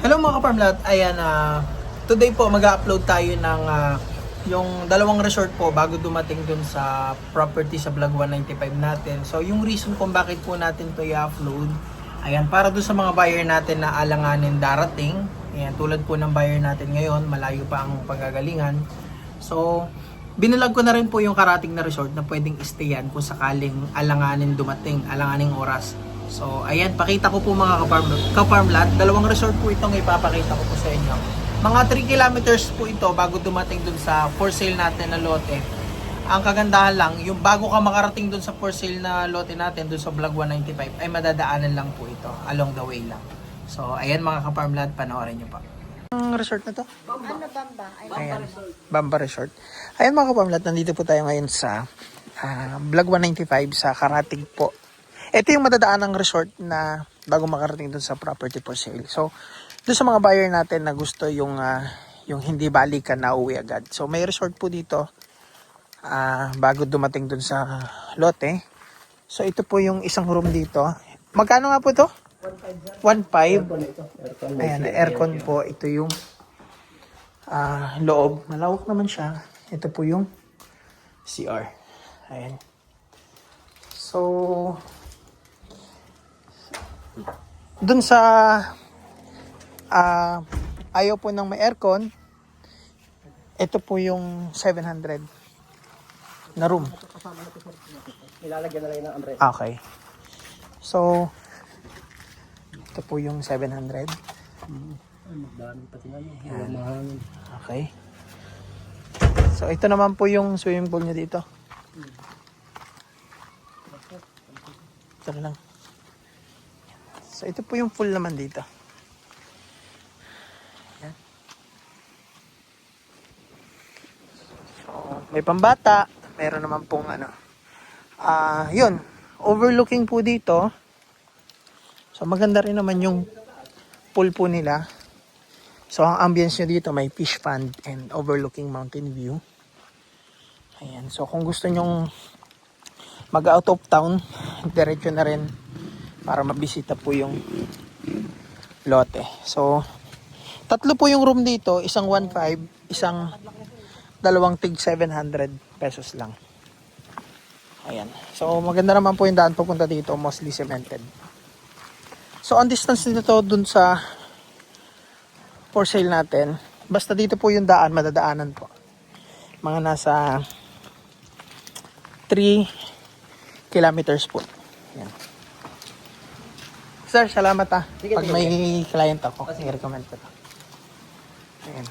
Hello mga kaparmlat, ayan ah today po mag-upload tayo ng ah, yung dalawang resort po bago dumating dun sa property sa vlog 195 natin. So yung reason kung bakit po natin to i-upload, ayan para dun sa mga buyer natin na alanganin darating. Ayan, tulad po ng buyer natin ngayon, malayo pa ang pagagalingan. So binalag ko na rin po yung karating na resort na pwedeng stayan kung sakaling alanganin dumating, alanganing oras. So, ayan, pakita ko po mga kaparm, kaparmlat. Dalawang resort po itong ipapakita ko po sa inyo. Mga 3 kilometers po ito bago dumating dun sa for sale natin na lote. Ang kagandahan lang, yung bago ka makarating dun sa for sale na lote natin, dun sa vlog 195, ay madadaanan lang po ito, along the way lang. So, ayan mga kaparmlat, panoorin nyo pa. Ang resort na to? Ano Bamba? Ay, Ayan, Bamba Resort. Ayan mga kapamlat, nandito po tayo ngayon sa ah, Vlog 195 sa Karatig po. Ito yung madadaan ng resort na bago makarating dun sa property for sale. So, dun sa mga buyer natin na gusto yung ah, yung hindi balikan na uwi agad. So, may resort po dito ah, bago dumating dun sa lote. So, ito po yung isang room dito. Magkano nga po to? 1.5. Ayan, aircon po. Ito yung ah loob. Malawak naman siya. Ito po yung CR. Ayan. So, dun sa ah ayaw po ng may aircon, ito po yung 700 na room. Nilalagyan na lang ng umbrella. Okay. So, ito po yung 700. Magdami pati nga yun. Walang mahangin. Okay. So, ito naman po yung swimming pool nyo dito. Ito na lang. So, ito po yung pool naman dito. Yan. So, may pambata. Meron naman pong ano. Ah, yun. Overlooking po dito. So, maganda rin naman yung pool po nila. So, ang ambience nyo dito may fish pond and overlooking mountain view. Ayan. So, kung gusto nyong mag out of town, diretso na rin para mabisita po yung lote. So, tatlo po yung room dito. Isang 1.5, isang dalawang tig 700 pesos lang. Ayan. So, maganda naman po yung daan papunta dito. Mostly cemented. So, ang distance nito dun sa for sale natin. Basta dito po yung daan, madadaanan po. Mga nasa 3 kilometers po. Yan. Sir, salamat ah. Sige, Pag sige, may client ako, i-recommend ko to. Ayan.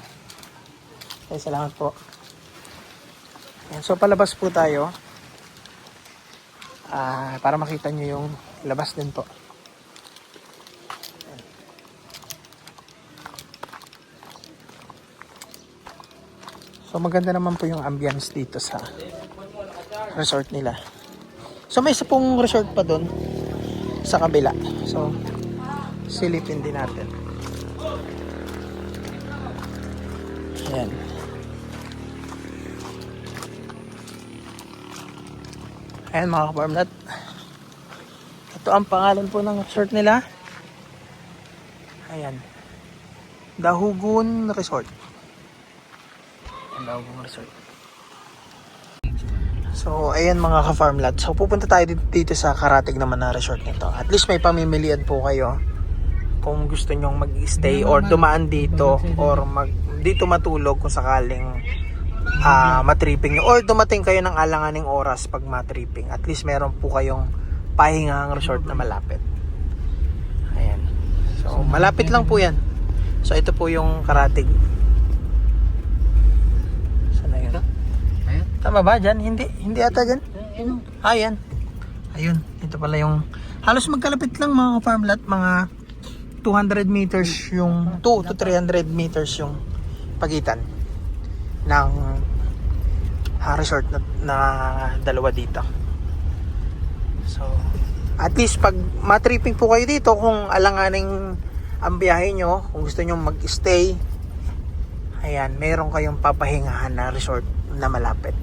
Okay, salamat po. Ayan, so palabas po tayo. Ah, para makita nyo yung labas din po. So maganda naman po yung ambience dito sa resort nila. So may isa pong resort pa doon sa kabila. So silipin din natin. Ayan. Ayan mga kaparmlat. Ito ang pangalan po ng resort nila. Ayan. Dahugun Resort. Dahugun Resort. So, ayan mga ka-farmlat. So, pupunta tayo dito, sa Karatig naman na resort nito. At least may pamimilian po kayo kung gusto nyong mag-stay or dumaan dito or mag dito matulog kung sakaling ah matripping nyo. or dumating kayo ng alanganing oras pag matripping. At least meron po kayong pahingang resort na malapit. Ayan. So, malapit lang po yan. So, ito po yung Karatig. Saan na yun? Ayan. Tama ba dyan? Hindi, hindi ata dyan. Ah, yan. Ayun, ito pala yung halos magkalapit lang mga farmlat, mga 200 meters yung 2 to 300 meters yung pagitan ng ah, resort na, na dalawa dito. So, at least pag matripping po kayo dito kung alanganing ang biyahe nyo, kung gusto nyo mag-stay, ayan, meron kayong papahingahan na resort na malapit.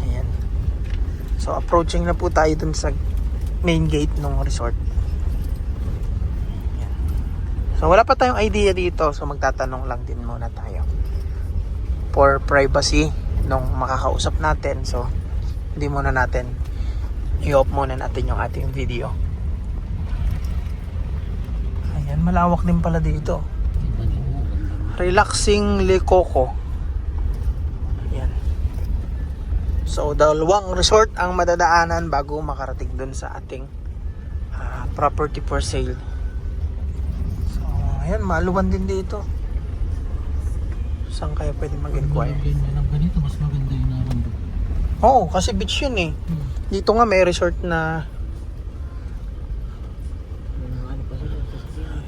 Ayan. So, approaching na po tayo dun sa main gate ng resort. Ayan. So wala pa tayong idea dito, so magtatanong lang din muna tayo. For privacy nung makakausap natin, so hindi muna natin i-off muna natin yung ating video. Ayan, malawak din pala dito. Relaxing Likoko. Ayan. So, dalawang resort ang madadaanan bago makarating dun sa ating ah, property for sale. So, ayan, maluwan din dito. Saan kaya pwede mag-inquire? Ng ganito, mas maganda yung naman doon. Oo, kasi beach yun eh. Hmm. Dito nga may resort na,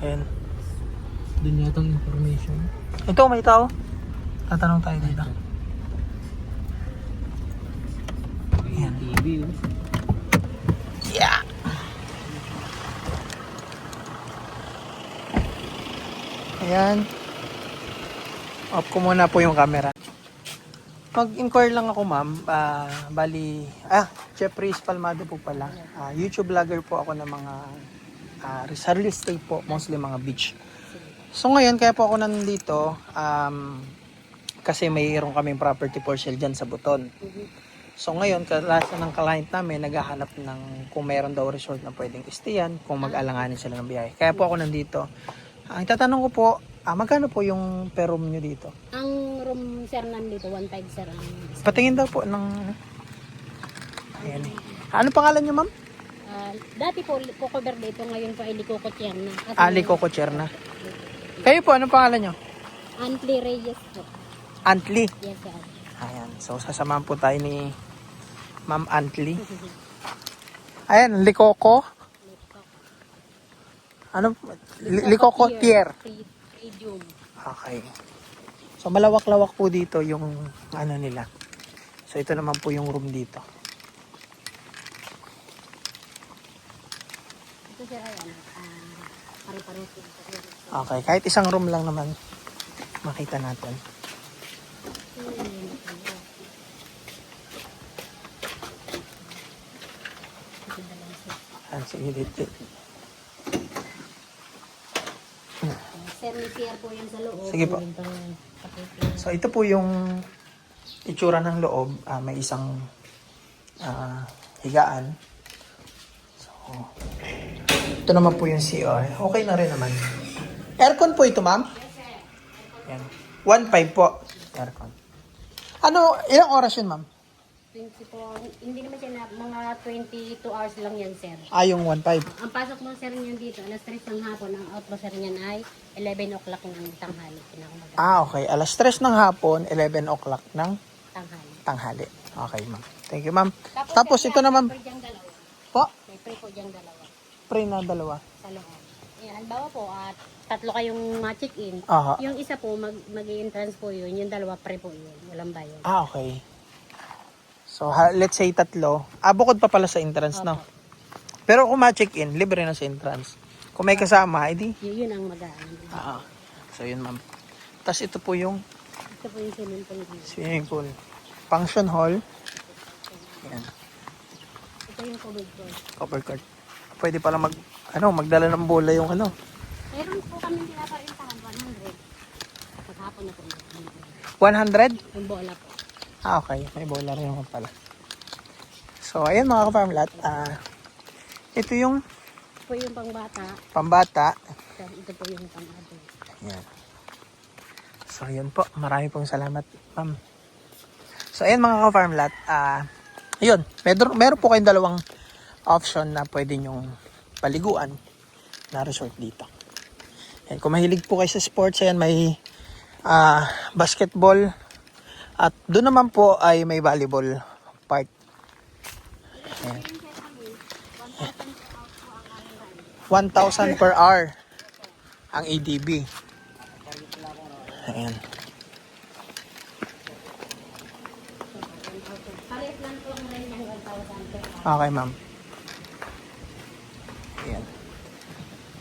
ayan. Doon yata information. Ito, may tao. Tatanong tayo dito. Oh. Yeah. Ayan. Off ko muna po yung camera. Mag-inquire lang ako, ma'am. Ah, bali, ah, Jeffrey Palmado po pala. Ah, YouTube vlogger po ako ng mga ah, sa real estate po, mostly mga beach. So ngayon, kaya po ako nandito, um, kasi mayroon kaming property for sale dyan sa Buton. So ngayon, kalasan ng client namin, naghahanap ng kung meron daw resort na pwedeng istayan, kung mag-alanganin sila ng biyahe. Kaya po ako nandito. Ang tatanong ko po, ah, magkano po yung per room nyo dito? Ang room sir nandito, 1.5 sir ang Patingin daw po ng... Ayan eh. Ano pangalan nyo, ma'am? Ah, dati po cover dito, ngayon po ay Likokot yan na. Kasi Ali Coco Cherna. Kayo po, ano pangalan nyo? Antli Reyes po. Antli. Yes sir. Ayan. So, sasamahan po tayo ni Ma'am Antli. Ayan, Likoko. Ano? Li- Likoko Tier. Medium. Okay. So malawak-lawak po dito yung ano nila. So ito naman po yung room dito. Ito sir ay ano, ah, pare-pareho. Okay, kahit isang room lang naman makita natin. Dito. Sir, may pier po sa loob. Sige po. So ito po yung itsura ng loob. Ah, may isang ah, higaan. So, ito naman po yung CR. Okay na rin naman. Aircon po ito, ma'am? Yan. 1.5 po. Aircon. Ano, ilang oras yun, ma'am? 20 po, hindi naman siya na, mga 22 hours lang yan sir. Ah, yung 1.5. Ang pasok mo sir niyan dito, alas 3 ng hapon, ang out mo sir niyan ay 11 o'clock ng tanghali. Pinakamaga. Ah, okay. Alas 3 ng hapon, 11 o'clock ng Tanghali. tanghali. Okay, ma'am. Thank you, ma'am. Tapos ito naman Free diyang dalawa. po, May free po diyang dalawa. pre na dalawa. Sa loob. Ayan, halimbawa po, at tatlo kayong ma-check-in. Aha. Yung isa po, mag, mag-i-entrance po yun. Yung dalawa, pre po yun. Walang bayan. Ah, okay. So, ha, let's say tatlo. Ah, bukod pa pala sa entrance, no? Opo. Pero kung ma-check-in, libre na sa entrance. Kung may kasama, edi? Y- yun ang mag-aan. Ah, so yun, ma'am. Tapos ito po yung Ito po yung swimming pool. dito. swimming pool. Function hall. Yan. Ito yung COVID po. Cover court. Pwede pala mag, ano, magdala ng bola yung ano. Meron po kami pinaparintahan, 100. Paghapon na po. 100? Yung bola po. Ah, okay. May bola rin naman pala. So, ayan mga ka-farmlat. Ah, ito yung Ito po yung pangbata. pambata. Ito po yung pang-adult. Yan. So, yun po. Marami pong salamat, ma'am. So, ayan mga ka-farmlat. Ah, ayun. Meron, meron po kayong dalawang option na pwede nyong paliguan na resort dito. Ayan, kung mahilig po kayo sa sports, ayan, may ah, basketball. At doon naman po ay may volleyball part. Ayan. 1,000 per hour ang ADB. Ayan. Pares lang po ang rent ng 1,000 per hour. Okay, ma'am. Ayan.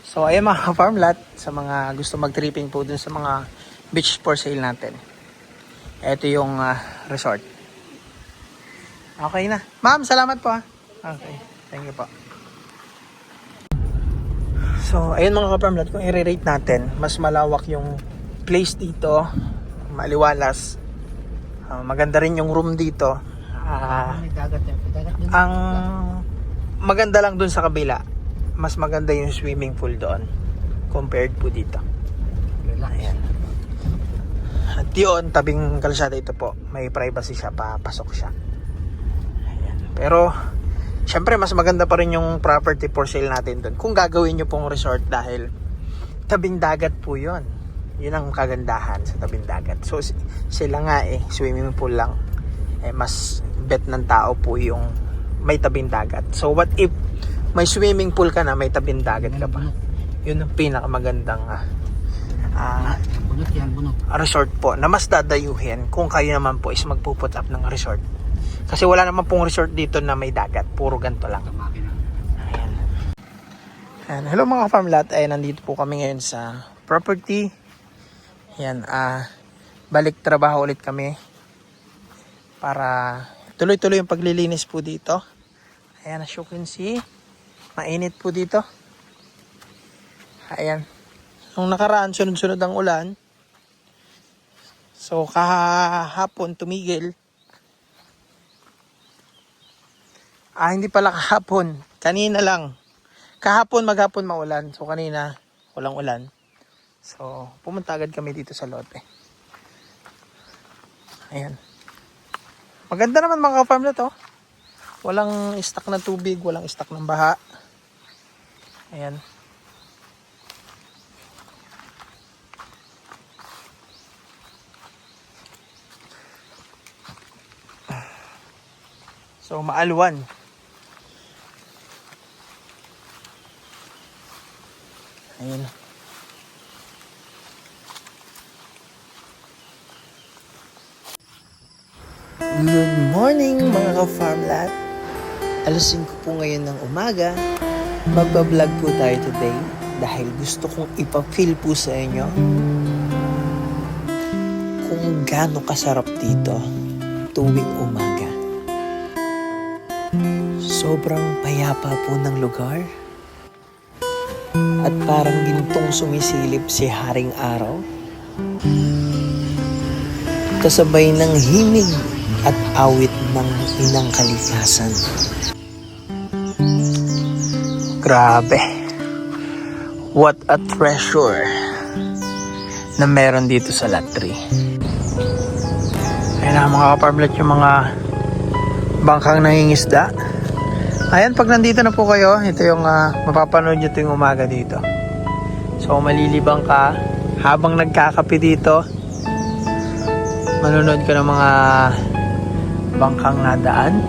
So, ayan mga farmlat sa mga gusto mag-tripping po dun sa mga beach for sale natin. Ito yung ah, resort. Okay na. Ma'am, salamat po ha. Okay. Thank you po. So, ayun mga kaparmlat, kung i-rate natin, mas malawak yung place dito, maliwalas. Ah, maganda rin yung room dito. Ah, dun. ang maganda lang dun sa kabila, mas maganda yung swimming pool doon compared po dito. Ayan. At yun, tabing kalsada ito po. May privacy siya, papasok siya. Ayan. Pero, syempre mas maganda pa rin yung property for sale natin doon. Kung gagawin nyo pong resort dahil tabing dagat po yun. Yun ang kagandahan sa tabing dagat. So, si- sila nga eh, swimming pool lang. Eh, mas bet ng tao po yung may tabing dagat. So, what if may swimming pool ka na, may tabing dagat ka pa? Yun ang pinakamagandang ah, bunot. resort po na mas dadayuhin kung kayo naman po is magpuput up ng resort. Kasi wala naman pong resort dito na may dagat. Puro ganito lang. Ayan. Ayan. Hello mga farmlat. Ay nandito po kami ngayon sa property. Ayan. Ah, balik trabaho ulit kami. Para tuloy-tuloy yung paglilinis po dito. Ayan as you can see. Mainit po dito. Ayan. Nung nakaraan, sunod-sunod ang ulan. So, kahapon tumigil. Ah, hindi pala kahapon. Kanina lang. Kahapon, maghapon maulan. So, kanina, walang ulan. So, pumunta agad kami dito sa lote. Ayan. Maganda naman mga farm na to. Walang stock na tubig, walang stock ng baha. Ayan. So, maalwan. Ayun. Good morning mga ka-farmlat. Alasin ko po ngayon ng umaga. Magbablog po tayo today dahil gusto kong ipa-feel po sa inyo kung gaano kasarap dito tuwing umaga. Sobrang payapa po ng lugar. At parang gintong sumisilip si Haring Araw. Kasabay ng himig at awit ng inang kalikasan. Grabe. What a treasure na meron dito sa Latri. Ayan na mga kaparmlet yung mga bangkang nangingisda. Ayan, pag nandito na po kayo, ito yung ah, mapapanood nyo tuwing umaga dito. So, malilibang ka habang nagkakape dito. Manonood ka ng mga bangkang nadaan.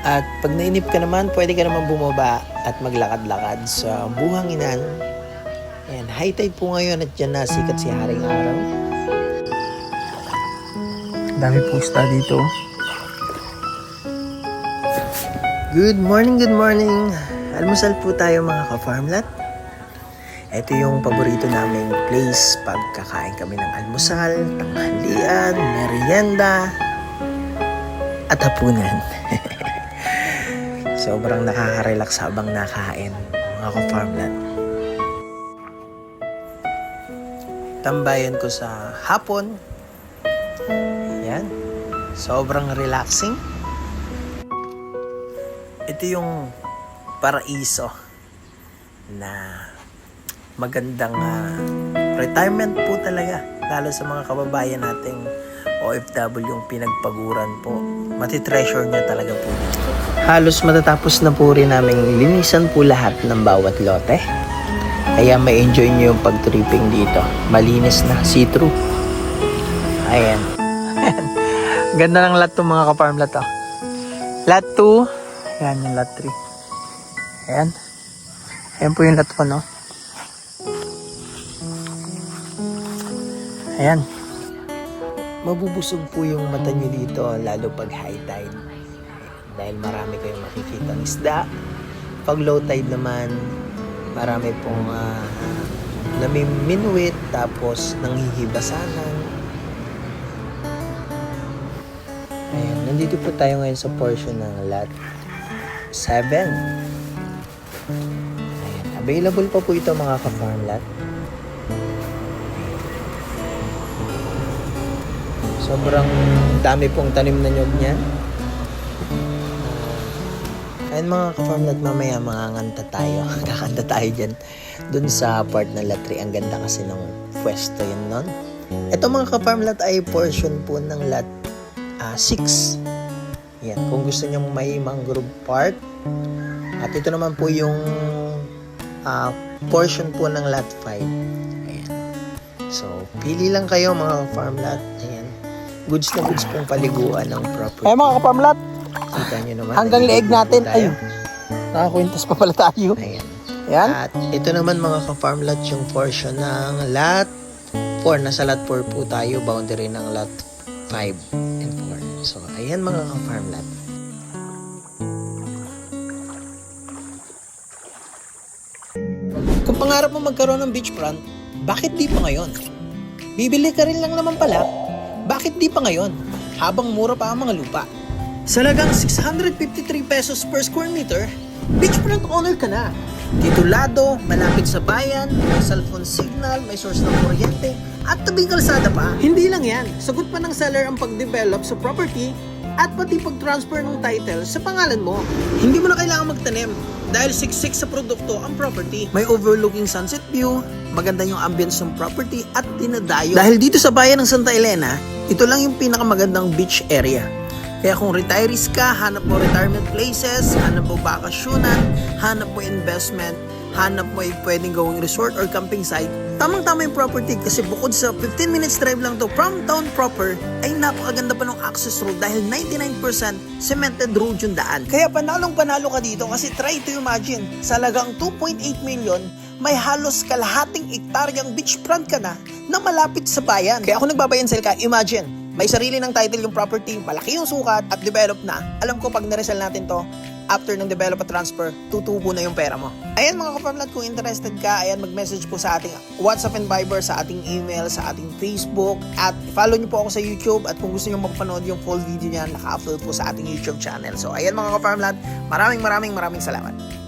At pag nainip ka naman, pwede ka naman bumaba at maglakad-lakad sa buhanginan. Ayan, high tide po ngayon at dyan nasikat si Haring Araw. Dami po isda dito. Good morning, good morning. Almusal po tayo mga ka-farmlat. Ito yung paborito naming place pag kakain kami ng almusal, tanghalian, merienda, at hapunan. Sobrang nakaka-relax habang nakain mga ka-farmlat. Tambayan ko sa hapon. Yan. Sobrang relaxing. Ito yung paraiso na magandang ah, retirement po talaga lalo sa mga kababayan nating OFW yung pinagpaguran po. Matitreasure nyo talaga po. Halos matatapos na po rin namin linisan po lahat ng bawat lote. Kaya may enjoy nyo yung pag-tripping dito. Malinis na see-through. Ayan. Ganda ng lot to mga ka-farm lot to lot 2 ayan yung lot 3 ayan ayan po yung lot 1 no Ayan. Mabubusog po yung mata nyo dito, lalo pag high tide. Dahil marami kayong makikita ng isda. Pag low tide naman, marami pong uh, namiminuit, tapos nanghihibasanan. Ayan, nandito po tayo ngayon sa portion ng lot 7. Ayan, Available pa po ito mga ka-farmlat. Sobrang dami pong tanim na nyog niyan. Ayun mga ka-farmlat, mamaya manganganta tayo. Kakanta tayo dyan. Dun sa part ng latri. Ang ganda kasi ng pwesto yun nun. Ito mga ka-farmlat ay portion po ng lat 6. Yan. Kung gusto nyo may mangrove park. At ito naman po yung ah, portion po ng lot 5. Ayan. So, pili lang kayo mga farm lot. Ayan. Goods na goods pong paliguan ng property. Ay mga ka-farm lot, kita nyo naman. Hanggang leeg natin. Ayun. Nakakwintas pa pala tayo. Ayan. Yan. At ito naman mga ka-farm lot yung portion ng lot 4. Nasa lot 4 po tayo, boundary ng lot 5 and 4. So, ayan mga ka-farm lot. Kung pangarap mo magkaroon ng beachfront, bakit di pa ngayon? Bibili ka rin lang naman pala, bakit di pa ngayon? Habang mura pa ang mga lupa. Sa lagang 653 pesos per square meter, beachfront owner ka na. Titulado, malapit sa bayan, may cellphone signal, may source ng kuryente, at tabing kalsada pa. Hindi lang yan, sagot pa ng seller ang pag-develop sa property at pati pag-transfer ng title sa pangalan mo. Hindi mo na kailangan magtanim dahil siksik sa produkto ang property. May overlooking sunset view, maganda yung ambience ng property at dinadayo. Dahil dito sa bayan ng Santa Elena, ito lang yung pinakamagandang beach area. Kaya kung retirees ka, hanap mo retirement places, hanap mo bakasyonan, hanap mo investment, hanap mo yung pwedeng gawing resort or camping site, tamang-tama yung property kasi bukod sa 15 minutes drive lang to from town proper, ay napakaganda pa ng access road dahil 99% cemented road yung daan. Kaya panalong panalo ka dito kasi try to imagine, sa lagang 2.8 million, may halos kalahating ektaryang beachfront ka na na malapit sa bayan. Kaya kung nagbabayan sale ka, imagine, may sarili ng title yung property, malaki yung sukat at develop na. Alam ko pag naresell natin to, after ng develop at transfer, tutubo na yung pera mo. Ayan mga kaparmlat, kung interested ka, ayan mag-message po sa ating WhatsApp and Viber, sa ating email, sa ating Facebook, at follow nyo po ako sa YouTube at kung gusto nyo mapanood yung full video niyan, naka-upload po sa ating YouTube channel. So ayan mga kaparmlat, maraming maraming maraming salamat.